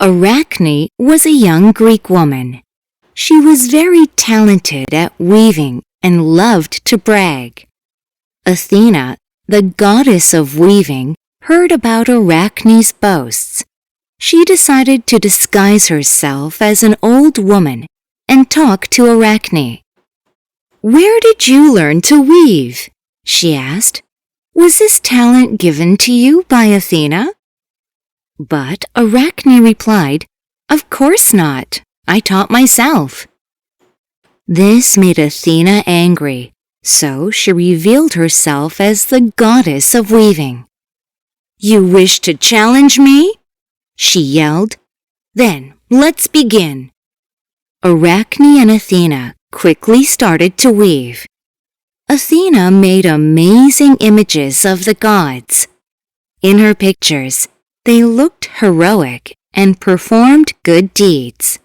Arachne was a young Greek woman. She was very talented at weaving and loved to brag. Athena, the goddess of weaving, heard about Arachne's boasts. She decided to disguise herself as an old woman and talk to Arachne. Where did you learn to weave? she asked. Was this talent given to you by Athena? But Arachne replied, Of course not. I taught myself. This made Athena angry, so she revealed herself as the goddess of weaving. You wish to challenge me? She yelled. Then let's begin. Arachne and Athena quickly started to weave. Athena made amazing images of the gods. In her pictures, they looked heroic and performed good deeds.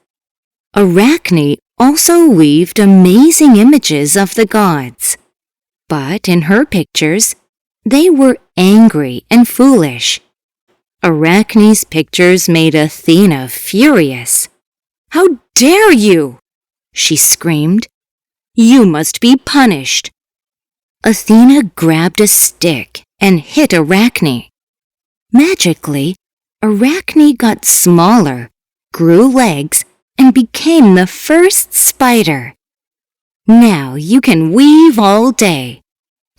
Arachne also weaved amazing images of the gods. But in her pictures, they were angry and foolish. Arachne's pictures made Athena furious. How dare you! She screamed. You must be punished. Athena grabbed a stick and hit Arachne. Magically, Arachne got smaller, grew legs, and became the first spider. Now you can weave all day,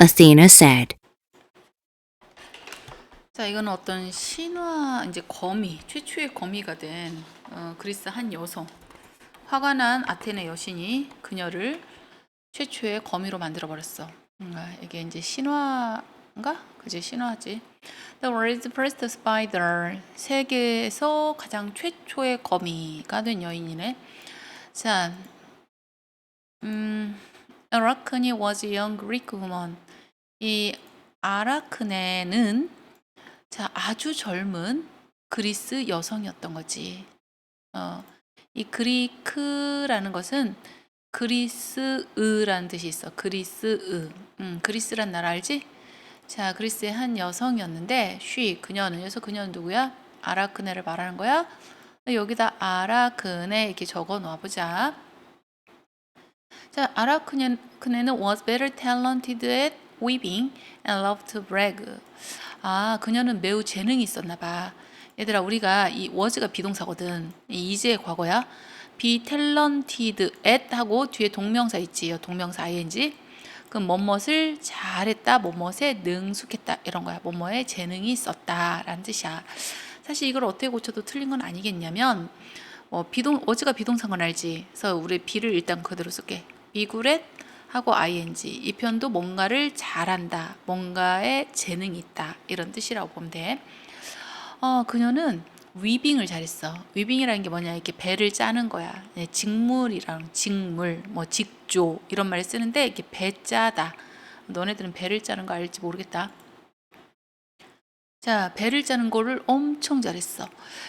Athena said. 자, 이건 어떤 신화 이제 거미 최초의 거미가 된 어, 그리스 한 여성 화가 난 아테네 여신이 그녀를 최초의 거미로 만들어 버렸어. 뭔가 이게 이제 신화 인가? 그지 신화지. The world's first spider 세계에서 가장 최초의 거미가 된 여인이네. 자, 음, 아라크네 was a young Greek woman. 이 아라크네는 자, 아주 젊은 그리스 여성이었던 거지. 어, 이 그리크라는 것은 그리스의라는 뜻이 있어. 그리스의. 음, 그리스란 나라 알지? 자, 그리스의 한 여성이었는데, 쉬, 그녀는, 그래서 그녀는 누구야? 아라크네를 말하는 거야? 여기다 아라크네 이렇게 적어 놓아 보자. 자, 아라크네는 was better talented at weaving and loved to brag. 아, 그녀는 매우 재능이 있었나 봐. 얘들아, 우리가 이 was가 비동사거든. 이 이제의 과거야. be talented at 하고 뒤에 동명사 있지. 동명사 ing. 그럼 뭐뭇을 잘했다, 뭐뭇에 능숙했다 이런 거야. 뭐뭐에 재능이 있었다라는 뜻이야. 사실 이걸 어떻게 고쳐도 틀린 건 아니겠냐면 어, 비동 어즈가 비동사인 건 알지. 그래서 우리 be를 일단 그대로 쓸게. at 하고 ing 이 편도 뭔가를 잘한다, 뭔가에 재능이 있다 이런 뜻이라고 보면 돼. 어, 그녀는 위빙을 잘했어. 위빙이라는 게 뭐냐? 이렇게 배를 짜는 거야. 네, 직물이랑 직물, 뭐 직조 이런 말을 쓰는데 이렇게 배 짜다. 너네들은 배를 짜는 거 알지 모르겠다. 자, 배를 짜는 거를 엄청 잘했어.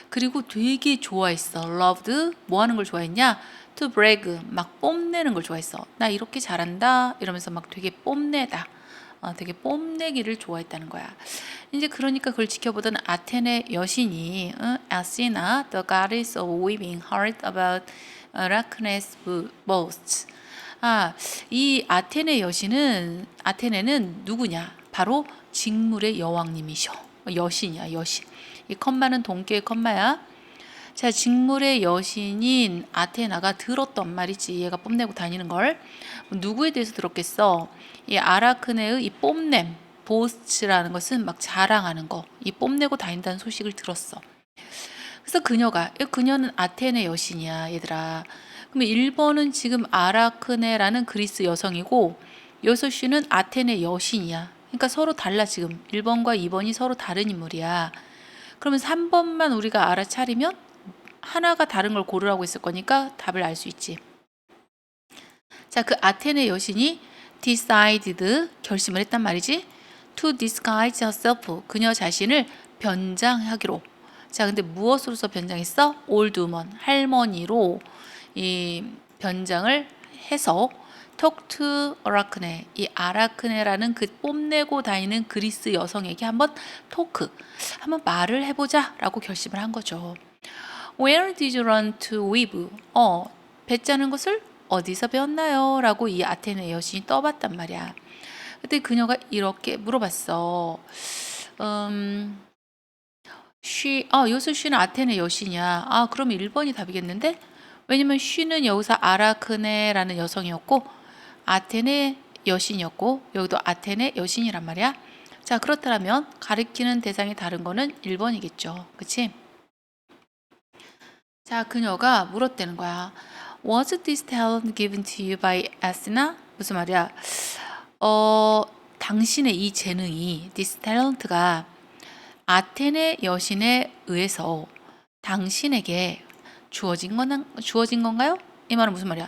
그리고 되게 좋아했어. loved 뭐 하는 걸 좋아했냐? to brag 막 뽐내는 걸 좋아했어. 나 이렇게 잘한다 이러면서 막 되게 뽐내다. 어, 되게 뽐내기를 좋아했다는 거야. 이제 그러니까 그걸 지켜보던 아테네 여신이 어, Athena, the goddess of weaving, heard about Arachne's boasts. 아, 이 아테네 여신은 아테네는 누구냐? 바로 직물의 여왕님이셔. 여신이야, 여신. 이 컴마는 동계의 컴마야. 자, 직물의 여신인 아테나가 들었던 말이지. 얘가 뽐내고 다니는 걸. 누구에 대해서 들었겠어? 이 아라크네의 이 뽐냄, 보스츠라는 것은 막 자랑하는 거, 이 뽐내고 다닌다는 소식을 들었어. 그래서 그녀가, 그녀는 아테네 여신이야, 얘들아. 그러면 1번은 지금 아라크네라는 그리스 여성이고, 여섯 씨는 아테네 여신이야. 그러니까 서로 달라, 지금. 1번과 2번이 서로 다른 인물이야. 그러면 3번만 우리가 알아차리면 하나가 다른 걸 고르라고 했을 거니까 답을 알 수 있지. 자, 그 아테네 여신이 decided 결심을 했단 말이지. to disguise herself 그녀 자신을 변장하기로. 자, 근데 무엇으로서 변장했어? old woman 할머니로 이 변장을 해서 to 아라크네 이 아라크네라는 그 뽐내고 다니는 그리스 여성에게 한번 토크 한번 말을 해보자라고 결심을 한 거죠. Where did you learn to weave? 어, 배짜는 것을 어디서 배웠나요? 라고 이 아테네 여신이 떠봤단 말이야. 그때 그녀가 이렇게 물어봤어. 음, she, 아, 여기서 she는 아테네 여신이야. 아, 그러면 1번이 답이겠는데? 왜냐면 she는 여기서 아라크네라는 여성이었고, 아테네 여신이었고, 여기도 아테네 여신이란 말이야. 자, 그렇다면 가리키는 대상이 다른 거는 1번이겠죠. 그치? 자, 그녀가 물었다는 거야. Was this talent given to you by Athena? 무슨 말이야? 어, 당신의 이 재능이, this talent가 아테네 여신에 의해서 당신에게 주어진 건 주어진 건가요? 이 말은 무슨 말이야?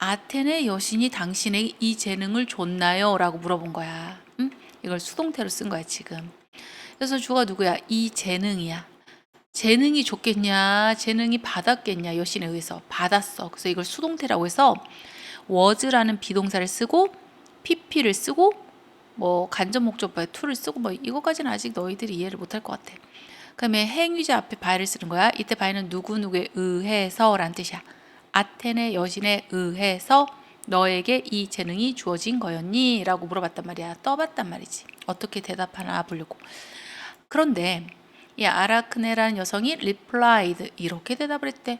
아테네 여신이 당신에게 이 재능을 줬나요? 라고 물어본 거야. 응? 이걸 수동태로 쓴 거야, 지금. 그래서 주가 누구야? 이 재능이야. 재능이 줬겠냐? 재능이 받았겠냐? 여신에 의해서 받았어. 그래서 이걸 수동태라고 해서 was라는 비동사를 쓰고 pp를 쓰고 뭐 간접 목적어에 to를 쓰고 뭐 이거까지는 아직 너희들이 이해를 못할 것 같아. 그다음에 행위자 앞에 by를 쓰는 거야. 이때 by는 누구 누구에 의해서라는 뜻이야. 아테네 여신에 의해서 너에게 이 재능이 주어진 거였니? 라고 물어봤단 말이야. 떠봤단 말이지. 어떻게 대답하나 보려고. 그런데 이 아라크네라는 여성이 replied 이렇게 대답을 했대.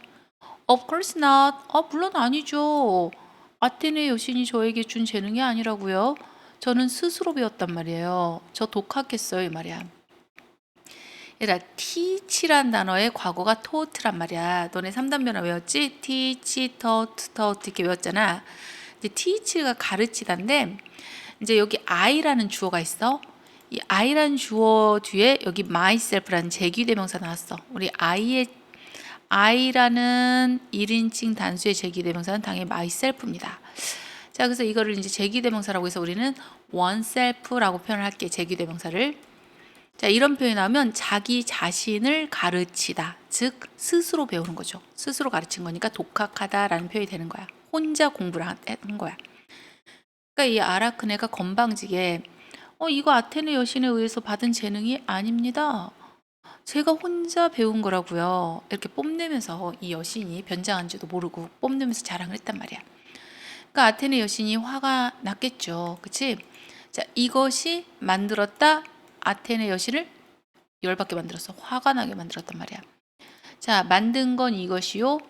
Of course not. 아, 물론 아니죠. 아테네 여신이 저에게 준 재능이 아니라고요. 저는 스스로 배웠단 말이에요. 저 독학했어요, 이 말이야. 얘들아, teach란 단어의 과거가 taught,란 말이야. 너네 3단 변화 외웠지? teach, taught, taught 이렇게 외웠잖아. 이제 teach가 가르치다인데 이제 여기 I라는 주어가 있어. 이 I라는 주어 뒤에 여기 myself라는 제기대명사 나왔어. 우리 I의 I라는 1인칭 단수의 제기대명사는 당연히 myself입니다. 자, 그래서 이거를 이제 제기대명사라고 해서 우리는 oneself라고 표현을 할게. 제기대명사를. 자, 이런 표현이 나오면 자기 자신을 가르치다. 즉, 스스로 배우는 거죠. 스스로 가르친 거니까 독학하다라는 표현이 되는 거야. 혼자 공부를 한 거야. 그러니까 이 아라크네가 건방지게 어, 이거 아테네 여신에 의해서 받은 재능이 아닙니다. 제가 혼자 배운 거라고요. 이렇게 뽐내면서 이 여신이 변장한지도 모르고 뽐내면서 자랑을 했단 말이야. 그러니까 아테네 여신이 화가 났겠죠. 그치? 자, 이것이 만들었다 아테네 여신을 열받게 만들었어. 화가 나게 만들었단 말이야. 자, 만든 건 이것이요.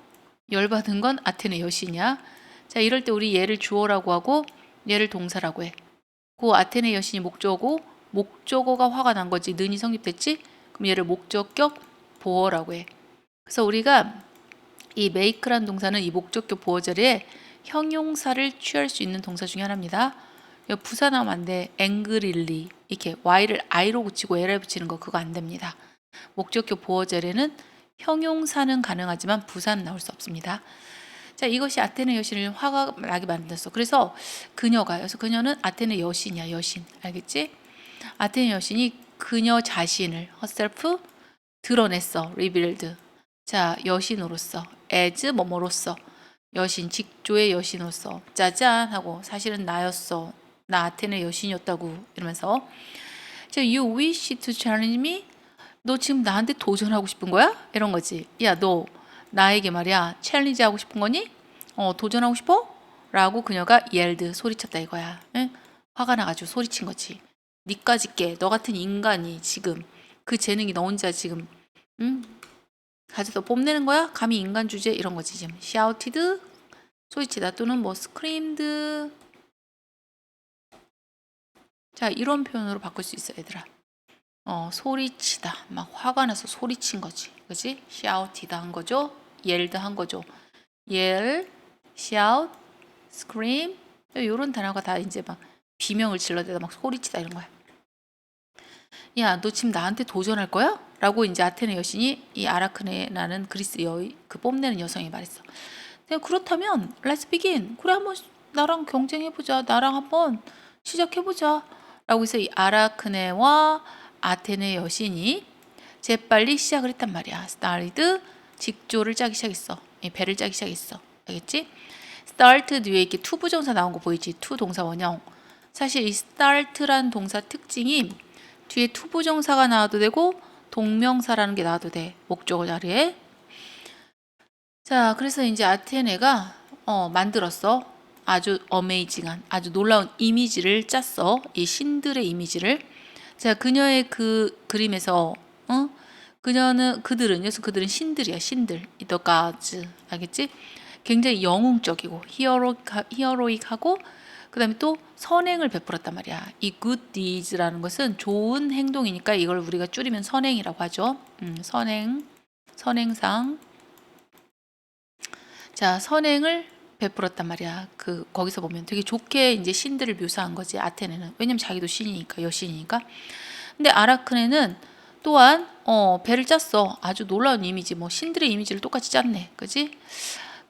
열받은 건 아테네 여신이야. 자, 이럴 때 우리 얘를 주어라고 하고 얘를 동사라고 해. 그 아테네 여신이 목적어고 목적어가 화가 난 거지. 는이 성립됐지? 그럼 얘를 목적격 보어라고 해. 그래서 우리가 이 make란 동사는 이 목적격 보어 자리에 형용사를 취할 수 있는 동사 중에 하나입니다. 이거 부사나면 안 돼. angrily 이렇게 y를 i로 붙이고 l을 붙이는 거 그거 안 됩니다. 목적격 보어 자리에는 형용사는 가능하지만 부사는 나올 수 없습니다. 자, 이것이 아테네 여신을 화가 나게 만들었어. 그래서 그녀가, 그래서 그녀는 아테네 여신이야, 여신. 알겠지? 아테네 여신이 그녀 자신을, herself, 드러냈어. revealed. 자, 여신으로서, as 뭐뭐로서, 여신, 직조의 여신으로서, 짜잔! 하고, 사실은 나였어. 나 아테네 여신이었다고. 이러면서, 자, you wish to challenge me? 너 지금 나한테 도전하고 싶은 거야? 이런 거지. 야, 너 나에게 말이야 챌린지 하고 싶은 거니? 어 도전하고 싶어? 라고 그녀가 옐드 소리쳤다 이거야. 응? 화가 나가지고 소리친 거지. 니까지 깨. 너 같은 인간이 지금 그 재능이 너 혼자 지금 응? 가져다 뽐내는 거야? 감히 인간 주제 이런 거지 지금. shouted 소리치다 또는 뭐 screamed 자 이런 표현으로 바꿀 수 있어 얘들아. 어 소리치다 막 화가 나서 소리친 거지 그지 shout이다 한 거죠 yelled 한 거죠. yell shout scream 이런 단어가 다 이제 막 비명을 질러대다 막 소리치다 이런 거야. 야 너 지금 나한테 도전할 거야? 라고 이제 아테네 여신이 이 아라크네라는 그리스 여의 그 뽐내는 여성이 말했어. 그렇다면 let's begin. 그래 한번 나랑 경쟁해 보자. 나랑 한번 시작해 보자. 라고 해서 이 아라크네와 아테네 여신이 재빨리 시작을 했단 말이야. started 직조를 짜기 시작했어. 이 배를 짜기 시작했어. 알겠지? start 뒤에 이렇게 to 부정사 나온 거 보이지? to 동사 원형. 사실 이 start란 동사 특징이 뒤에 to 부정사가 나와도 되고 동명사라는 게 나와도 돼. 목적어 자리에. 자, 그래서 이제 아테네가 어, 만들었어. 아주 어메이징한, 아주 놀라운 이미지를 짰어. 이 신들의 이미지를. 자, 그녀의 그 그림에서, 어? 그녀는, 그들은, 그래서 그들은 신들이야, 신들. 이 the gods. 알겠지? 굉장히 영웅적이고, 히어로, 히어로익하고, 그 다음에 또 선행을 베풀었단 말이야. 이 good deeds라는 것은 좋은 행동이니까 이걸 우리가 줄이면 선행이라고 하죠. 음, 선행, 선행상. 자, 선행을 베풀었단 말이야. 그 거기서 보면 되게 좋게 이제 신들을 묘사한 거지 아테네는. 왜냐면 자기도 신이니까 여신이니까. 근데 아라크네는 또한 어, 배를 짰어. 아주 놀라운 이미지. 뭐 신들의 이미지를 똑같이 짰네. 그지?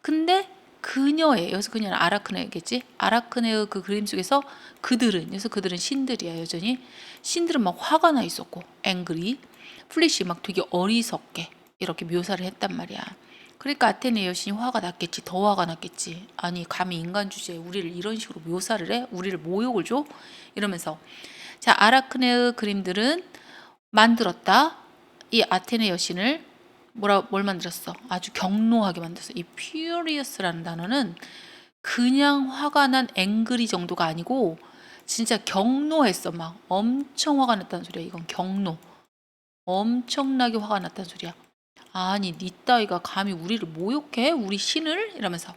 근데 그녀의 여기서 그녀는 아라크네겠지. 아라크네의 그 그림 속에서 그들은 그래서 그들은 신들이야 여전히. 신들은 막 화가 나 있었고 앵그리. 플리시 막 되게 어리석게 이렇게 묘사를 했단 말이야. 그러니까 아테네 여신이 화가 났겠지. 더 화가 났겠지. 아니 감히 인간 주제에 우리를 이런 식으로 묘사를 해? 우리를 모욕을 줘? 이러면서 자 아라크네의 그림들은 만들었다. 이 아테네 여신을 뭐라 뭘 만들었어? 아주 경노하게 만들었어. 이 furious라는 단어는 그냥 화가 난 앵그리 정도가 아니고 진짜 경노했어. 막 엄청 화가 났다는 소리야. 이건 경노. 엄청나게 화가 났다는 소리야. 아니 니 따위가 감히 우리를 모욕해? 우리 신을? 이러면서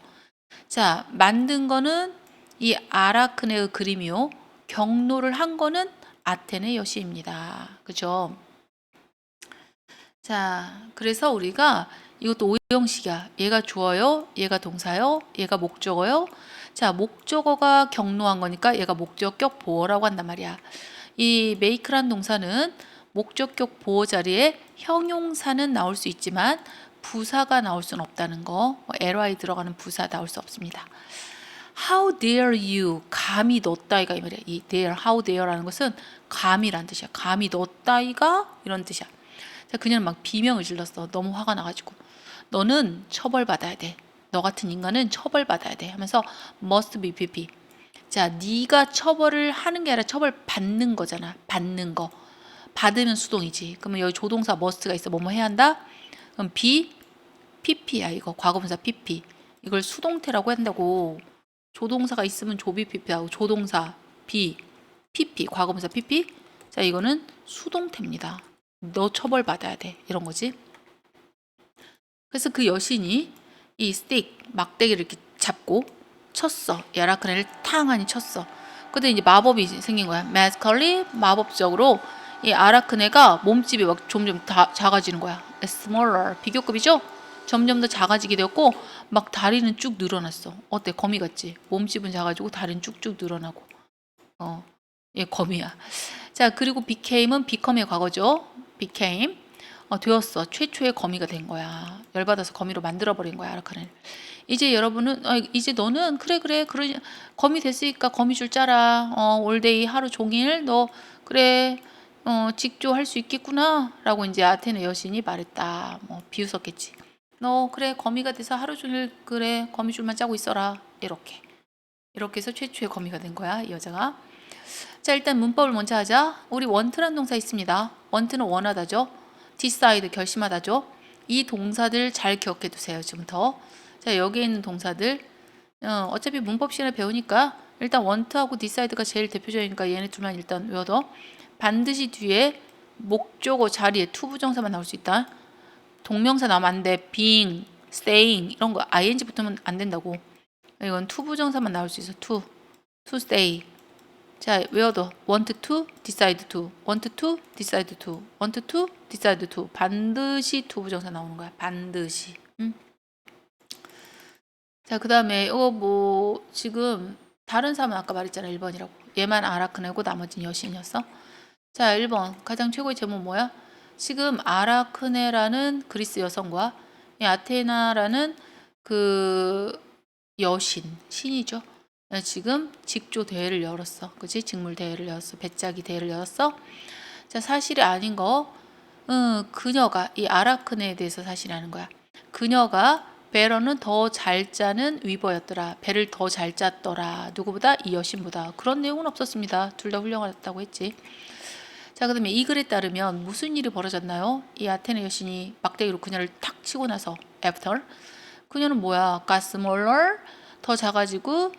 자 만든 거는 이 아라크네의 그림이요 경로를 한 거는 아테네 여시입니다. 그죠? 자 그래서 우리가 이것도 오형식이야. 얘가 주어요? 얘가 동사요? 얘가 목적어요? 자 목적어가 경로한 거니까 얘가 목적격 보어라고 한단 말이야. 이 make란 동사는 목적격 보어 자리에 형용사는 나올 수 있지만 부사가 나올 수는 없다는 거. 뭐 ly 들어가는 부사 나올 수 없습니다. How dare you? 감히 너 따위가 이 말이야. 이 dare, how dare라는 것은 감이란 뜻이야. 감히 너 따위가 이런 뜻이야. 자, 그녀는 막 비명을 질렀어. 너무 화가 나가지고. 너는 처벌받아야 돼. 너 같은 인간은 처벌받아야 돼. 하면서 must be pp. 자, 네가 처벌을 하는 게 아니라 처벌 받는 거잖아. 받는 거. 받으면 수동이지. 그러면 여기 조동사 must가 있어. 뭐뭐 해야 한다? 그럼 be pp야 이거 과거분사 pp. 이걸 수동태라고 한다고. 조동사가 있으면 조비 pp하고 조동사 be pp 과거분사 pp. 자 이거는 수동태입니다. 너 처벌 받아야 돼 이런 거지. 그래서 그 여신이 이 스틱 막대기를 이렇게 잡고 쳤어. 야라크네를 탕하니 쳤어. 근데 이제 마법이 생긴 거야. 매스컬리 마법적으로 이 아라크네가 몸집이 막 점점 다 작아지는 거야. smaller 비교급이죠? 점점 더 작아지게 되었고 막 다리는 쭉 늘어났어. 어때? 거미 같지? 몸집은 작아지고 다리는 쭉쭉 늘어나고. 어, 얘 거미야. 자 그리고 became은 become의 과거죠. became 어, 되었어. 최초의 거미가 된 거야. 열받아서 거미로 만들어 버린 거야 아라크네. 이제 여러분은 어, 이제 너는 그래 그래 그래 거미 됐으니까 거미 줄 짜라. 어, 올데이 하루 종일 너 그래 어, 직조할 수 있겠구나 라고 이제 아테네 여신이 말했다. 뭐 비웃었겠지. 너 그래 거미가 돼서 하루 종일 그래 거미줄만 짜고 있어라. 이렇게 이렇게 해서 최초의 거미가 된 거야 이 여자가. 자 일단 문법을 먼저 하자. 우리 원트란 동사 있습니다. 원트는 원하다죠. decide 결심하다죠. 이 동사들 잘 기억해 두세요 지금부터. 자 여기에 있는 동사들 어, 어차피 문법 시간에 배우니까 일단 원트하고 decide가 제일 대표적이니까 얘네 둘만 일단 외워둬. 반드시 뒤에 목적어 자리에 to 부정사만 나올 수 있다. 동명사 안 돼. being, staying 이런 거 ing 붙으면 안 된다고. 이건 to 부정사만 나올 수 있어. to, to stay. 자 외워둬. want to, decide to, want to, decide to, want to, decide to. 반드시 to 부정사 나오는 거야. 반드시. 응? 자 그 다음에 이거 뭐 지금 다른 사람은 아까 말했잖아 1번이라고. 얘만 아라크네고 나머지는 여신이었어. 자, 1번. 가장 최고의 제목 뭐야? 지금 아라크네라는 그리스 여성과 이 아테나라는 그 여신, 신이죠. 네, 지금 직조 대회를 열었어. 그치? 직물 대회를 열었어. 배짜기 대회를 열었어. 자, 사실이 아닌 거. 응, 그녀가, 이 아라크네에 대해서 사실이 아는 거야. 그녀가 베러는 더 잘 짜는 위버였더라. 배를 더 잘 짰더라. 누구보다 이 여신보다. 그런 내용은 없었습니다. 둘 다 훌륭하다고 했지. 자, 그 다음에 이 글에 따르면 무슨 일이 벌어졌나요? 이 아테네 여신이 막대기로 그녀를 탁 치고 나서 after 그녀는 뭐야? smaller 더 작아지고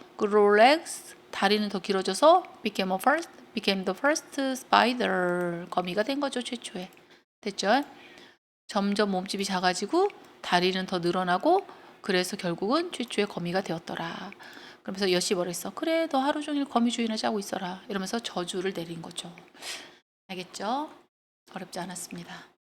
legs 다리는 더 길어져서 became a first became the first spider 거미가 된 거죠 최초에 됐죠? 점점 몸집이 작아지고 다리는 더 늘어나고 그래서 결국은 최초의 거미가 되었더라. 그러면서 여시 뭐랬어? 그래 너 하루 종일 거미 주인을 짜고 있어라. 이러면서 저주를 내린 거죠. 알겠죠? 어렵지 않았습니다.